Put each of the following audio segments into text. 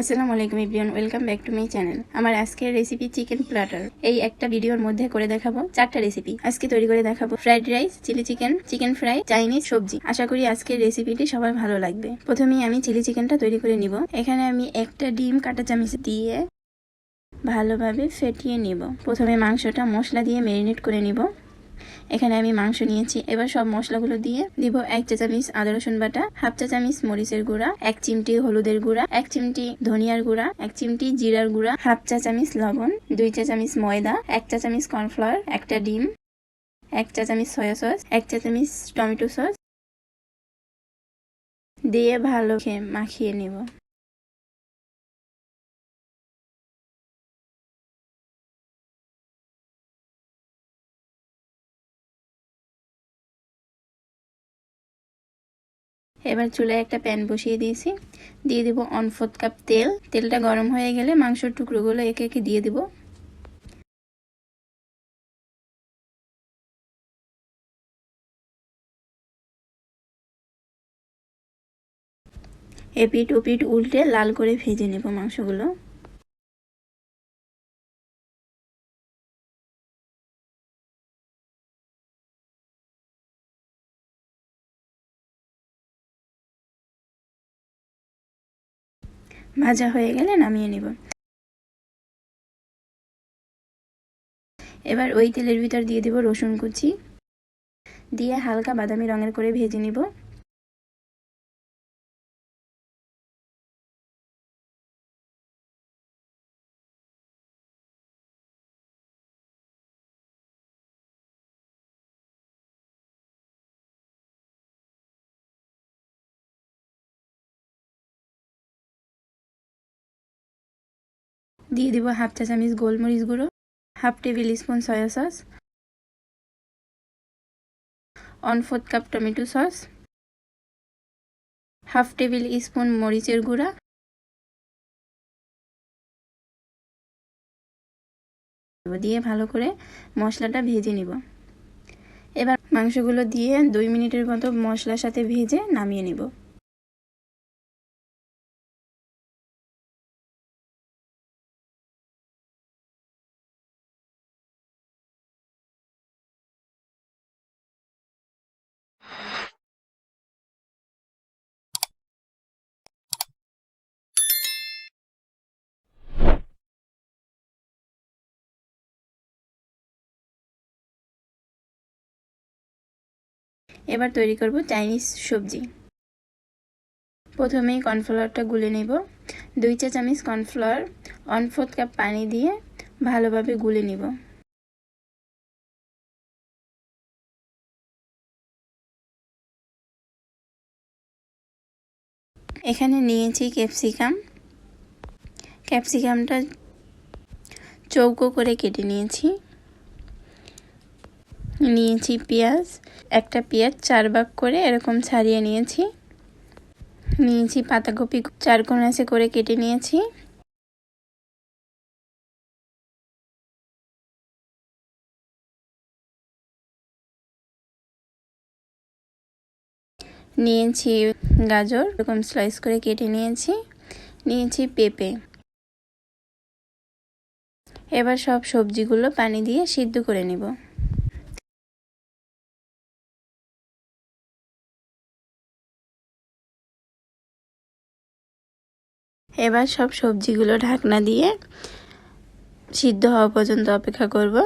আসসালামু আলাইকুম everyone, welcome back to my channel. আমার আজকের রেসিপি চিকেন প্লাটার এই একটা ভিডিওর মধ্যে করে দেখাবো, চারটা রেসিপি আজকে তৈরি করে দেখাবো fried rice chilli chicken chicken fry Chinese সবজি। আশা করি আজকের রেসিপিটি সবার ভালো লাগবে। প্রথমেই আমি চিলি চিকেনটা তৈরি করে নিব। এখানে আমি একটা ডিম কাটা চামিচ দিয়ে ভালোভাবে ফেটিয়ে নিব। প্রথমে মাংসটা মশলা দিয়ে ম্যারিনেট করে নিব। এখানে আমি মাংস নিয়েছি। এবার সব মশলাগুলো দিয়ে দিব এক চা চামচ আদা, রসুন বাটা, হাফ চা চামচ মরিচের গুঁড়া, এক চিমটি হলুদের গুঁড়া, এক চিমটি ধনিয়ার গুঁড়া, এক চিমটি জিরার গুঁড়া, হাফ চা চামচ লবণ, দুই চা চামচ ময়দা, এক চা চামচ কর্নফ্লাওয়ার, একটা ডিম, এক চা চামচ সয়া সস, এক চা চামচ টমেটো সস। দিয়ে ভালো খেয়ে মাখিয়ে নিব। এবার চুলায় একটা প্যান বসিয়ে দিয়েছি। দিয়ে দিব অন ফোর্থ কাপ তেল। তেলটা গরম হয়ে গেলে মাংসর টুকরোগুলো একে একে দিয়ে দিব। এপিট ওপিট উল্টে লাল করে ভেজে নেব মাংসগুলো। ভাজা হয়ে গেলে নামিয়ে নিব। এবার ওই তেলের ভিতর দিয়ে দেব রসুন কুচি। দিয়ে হালকা বাদামি রঙের করে ভেজে নিব। দিয়ে দিব হাফ চা চামচ গোলমরিচ গুঁড়ো, half tablespoon soya sauce, one fourth cup tomato sauce, half tablespoon মরিচের গুঁড়া, দিয়ে ভালো করে মশলাটা ভেজে নিব। এবার মাংসগুলো দিয়ে দুই মিনিটের মতো মশলার সাথে ভেজে নামিয়ে নিব। এবার তৈরি করব চাইনিজ সবজি। প্রথমেই কর্নফ্লাওয়ারটা গুলে নেব। দুই চা চামচ কর্নফ্লাওয়ার, ওয়ান ফোর্থ কাপ পানি দিয়ে ভালোভাবে গুলে নিব। এখানে নিয়েছি ক্যাপসিকাম। ক্যাপসিকামটা চৌকো করে কেটে নিয়েছি। নিয়েছি পেঁয়াজ, একটা পেঁয়াজ চার ভাগ করে এরকম ছাড়িয়ে নিয়েছি। নিয়েছি পাতাকপি, চার কোনাসে করে কেটে নিয়েছি। নিয়েছি গাজর, এরকম স্লাইস করে কেটে নিয়েছি। নিয়েছি পেঁপে। এবার সব সবজিগুলো পানি দিয়ে সিদ্ধ করে নেব। এবার সব সবজিগুলো ঢাকনা দিয়ে সিদ্ধ হওয়া পর্যন্ত অপেক্ষা করব।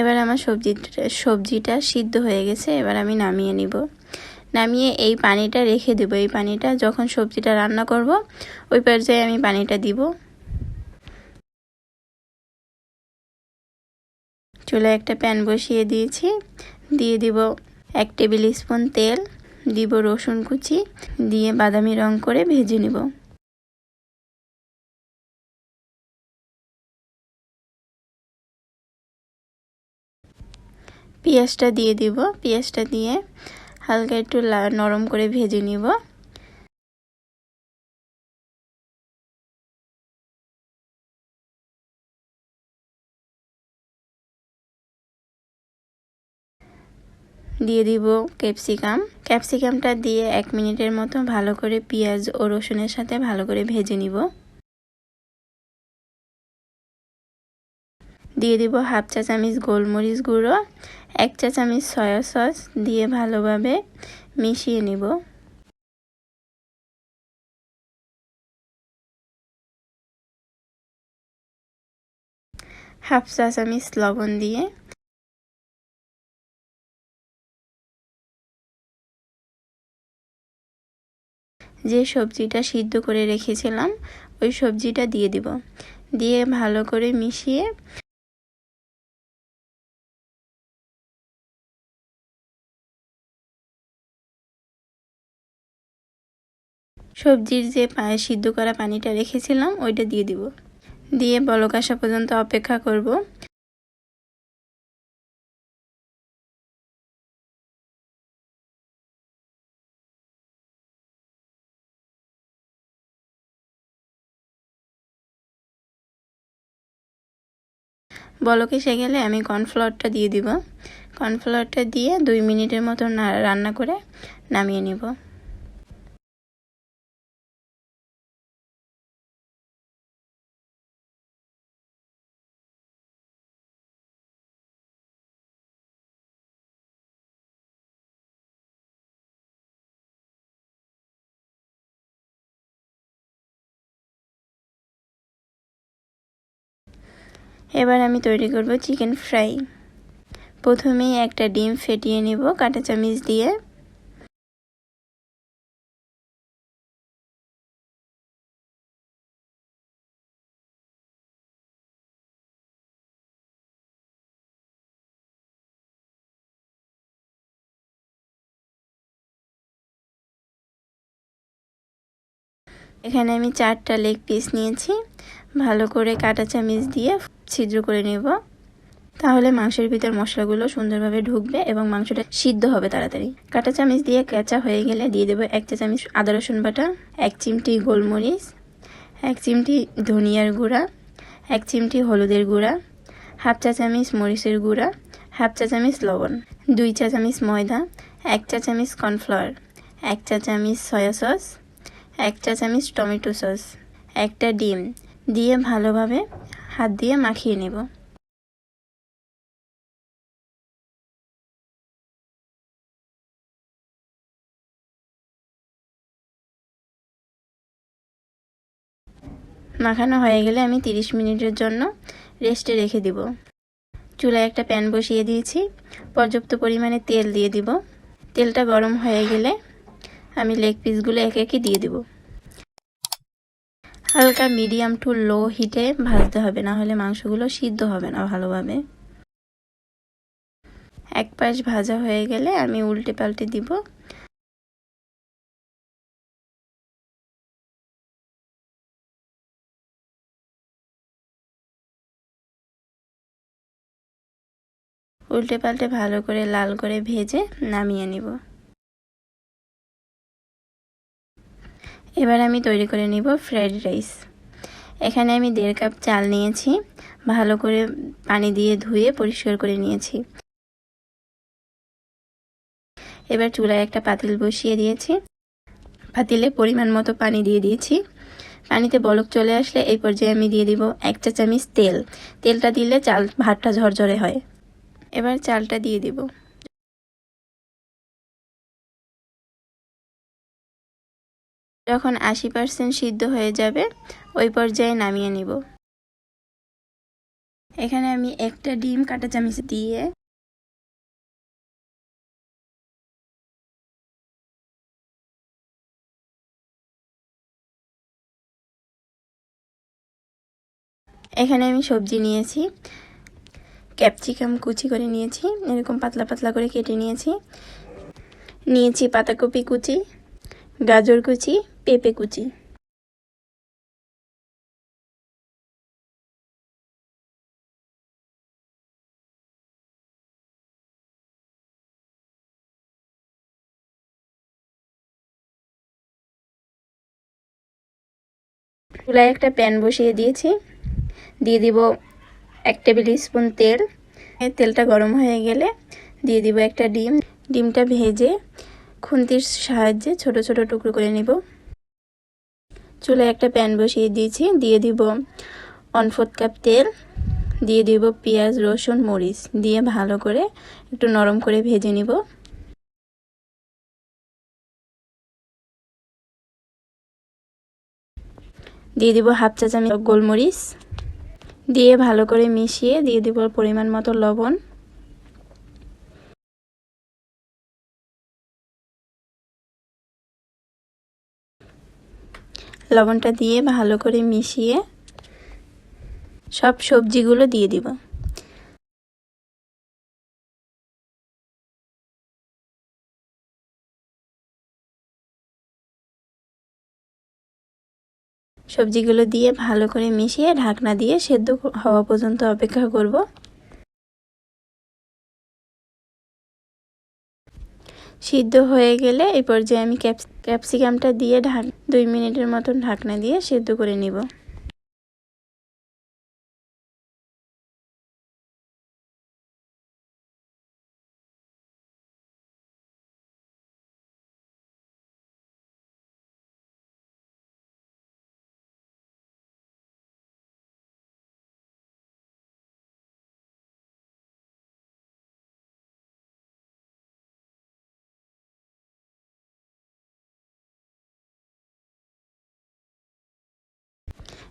এবার আমার সবজিটা সবজিটা সিদ্ধ হয়ে গেছে, এবার আমি নামিয়ে নিব। নামিয়ে এই পানিটা রেখে দেবো। এই পানিটা যখন সবজিটা রান্না করব, ওই পর্যায়ে আমি পানিটা দিব। চুলে একটা প্যান বসিয়ে দিয়েছি। দিয়ে দিব এক টেবিল স্পুন তেল। দিব রসুন কুচি, দিয়ে বাদামি রং করে ভেজে নিব। পেঁয়াজটা দিয়ে দিব। পেঁয়াজটা দিয়ে হালকা একটু নরম করে ভেজে নিব। দিয়ে দিব ক্যাপসিকাম। ক্যাপসিকামটা দিয়ে এক মিনিটের মতো ভালো করে পেঁয়াজ ও রসুনের সাথে ভালো করে ভেজে নিব। দিয়ে দিব হাফ চা চামচ গোলমরিচ গুঁড়ো, এক চা চামচ সয়া সস দিয়ে ভালোভাবে মিশিয়ে নিব। হাফ চা চামচ লবণ দিয়ে যে সবজিটা সিদ্ধ করে রেখেছিলাম, ওই সবজিটা দিয়ে দিব। দিয়ে ভালো করে মিশিয়ে সবজির যে সিদ্ধ করা পানিটা রেখেছিলাম, ওইটা দিয়ে দিব। দিয়ে বলক আসা পর্যন্ত অপেক্ষা করব। বলক এসে গেলে আমি কর্নফ্লাওয়ারটা দিয়ে দিব। কর্নফ্লাওয়ারটা দিয়ে দুই মিনিটের মতো রান্না করে নামিয়ে নিব। এবার আমি তৈরি করব চিকেন ফ্রাই। প্রথমেই একটা ডিম ফেটিয়ে নেব কাঁটা চামিচ দিয়ে। এখানে আমি চারটা লেগ পিস নিয়েছি। ভালো করে কাটা চামিচ দিয়ে ছিদ্র করে নেব। তাহলে মাংসের ভিতর মশলাগুলো সুন্দরভাবে ঢুকবে এবং মাংসটা সিদ্ধ হবে তাড়াতাড়ি। কাটা চামিচ দিয়ে কেঁচা হয়ে গেলে দিয়ে দেবো এক চা চামিচ আদা রসুন বাটা, এক চিমটি গোলমরিচ, এক চিমটি ধনিয়ার গুঁড়া, এক চিমটি হলুদের গুঁড়া, হাফ চা চামিচ মরিচের গুঁড়া, হাফ চা চামিচ লবণ, দুই চা চামিচ ময়দা, এক চা চামিচ কর্নফ্লাওয়ার, এক চা চামিচ সয়া সস, এক চা চামিচ টমেটো সস, একটা ডিম দিয়ে ভালোভাবে হাত দিয়ে মাখিয়ে নেব। মাখানো হয়ে গেলে আমি 30 মিনিটের জন্য রেস্টে রেখে দিব। চুলায় একটা প্যান বসিয়ে দিয়েছি। পর্যাপ্ত পরিমাণে তেল দিয়ে দিব। তেলটা গরম হয়ে গেলে আমি লেগ পিসগুলো একে একে দিয়ে দিব। হালকা মিডিয়াম টু লো হিটে ভাজতে হবে, না হলে মাংসগুলো সিদ্ধ হবে না ভালোভাবে। এক পাশ ভাজা হয়ে গেলে আমি উল্টে পাল্টে দিব। উল্টে পাল্টে ভালো করে লাল করে ভেজে নামিয়ে নিব। এবার আমি তৈরি করে নিব ফ্রাইড রাইস। এখানে আমি দেড় কাপ চাল নিয়েছি, ভালো করে পানি দিয়ে ধুয়ে পরিষ্কার করে নিয়েছি। এবার চুলায় একটা পাতিল বসিয়ে দিয়েছি। পাতিলে পরিমাণ মতো পানি দিয়ে দিয়েছি। পানিতে বলক চলে আসলে এই পর্যায়ে আমি দিয়ে দিব এক চা চামিচ তেল। তেলটা দিলে চাল ভাতটা ঝরঝরে হয়। এবার চালটা দিয়ে দিব। যখন আশি পার্সেন্ট সিদ্ধ হয়ে যাবে, ওই পর্যায়ে নামিয়ে নিব। এখানে আমি একটা ডিম কাটা চামিচ দিয়ে এখানে আমি সবজি নিয়েছি। ক্যাপসিকাম কুচি করে নিয়েছি, এরকম পাতলা পাতলা করে কেটে নিয়েছি। নিয়েছি পাতাকপি কুচি। গাজর কুচি, পেঁপে কুচি। চুলায় একটা প্যান বসিয়ে দিয়েছি। দিয়ে দিব এক টেবিল স্পুন তেল। তেলটা গরম হয়ে গেলে দিয়ে দিব একটা ডিম। ডিমটা ভেজে খুন্তির সাহায্যে ছোট ছোট টুকরো করে নিব। চুলে একটা প্যান বসিয়ে দিয়েছি। দিয়ে দিব ওয়ান ফোর্থ কাপ তেল। দিয়ে দিব পেঁয়াজ, রসুন, মরিচ। দিয়ে ভালো করে একটু নরম করে ভেজে নিব। দিয়ে দিব হাফ চা চামচ গোলমরিচ। দিয়ে ভালো করে মিশিয়ে দিয়ে দিব পরিমাণ মতো লবণ। লবণটা দিয়ে ভালো করে মিশিয়ে সব সবজিগুলো দিয়ে দিব। সবজিগুলো দিয়ে ভালো করে মিশিয়ে ঢাকনা দিয়ে সেদ্ধ হওয়া পর্যন্ত অপেক্ষা করব। সিদ্ধ হয়ে গেলে এই পর্যায়ে আমি ক্যাপসিকামটা দিয়ে ঢাক, দুই মিনিটের মতন ঢাকনা দিয়ে সেদ্ধ করে নিব।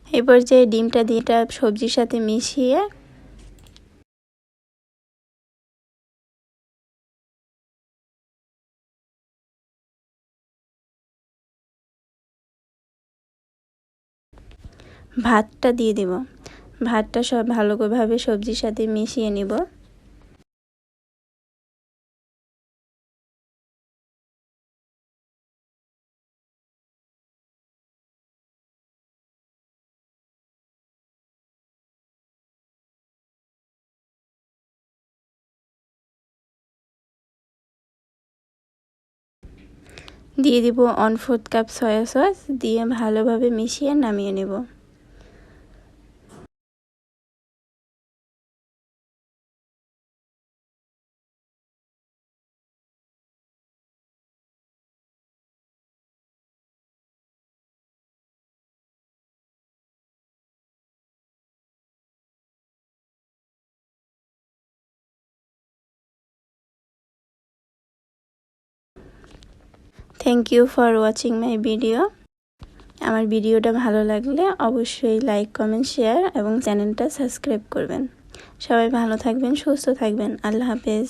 এই যে ডিমটা দিয়ে সবজির সাথে মিশিয়ে ভাতটা দিয়ে দেব। ভাতটা সব ভালোভাবে সবজির সাথে মিশিয়ে নিব। দিয়ে দিব one fourth cup soya sauce দিয়ে ভালোভাবে মিশিয়ে নামিয়ে নেব। Thank you for watching my video আমার ভিডিওটা ভালো লাগলে অবশ্যই লাইক কমেন্ট শেয়ার এবং চ্যানেলটা সাবস্ক্রাইব করবেন। সবাই ভালো থাকবেন, সুস্থ থাকবেন। আল্লাহ হাফেজ।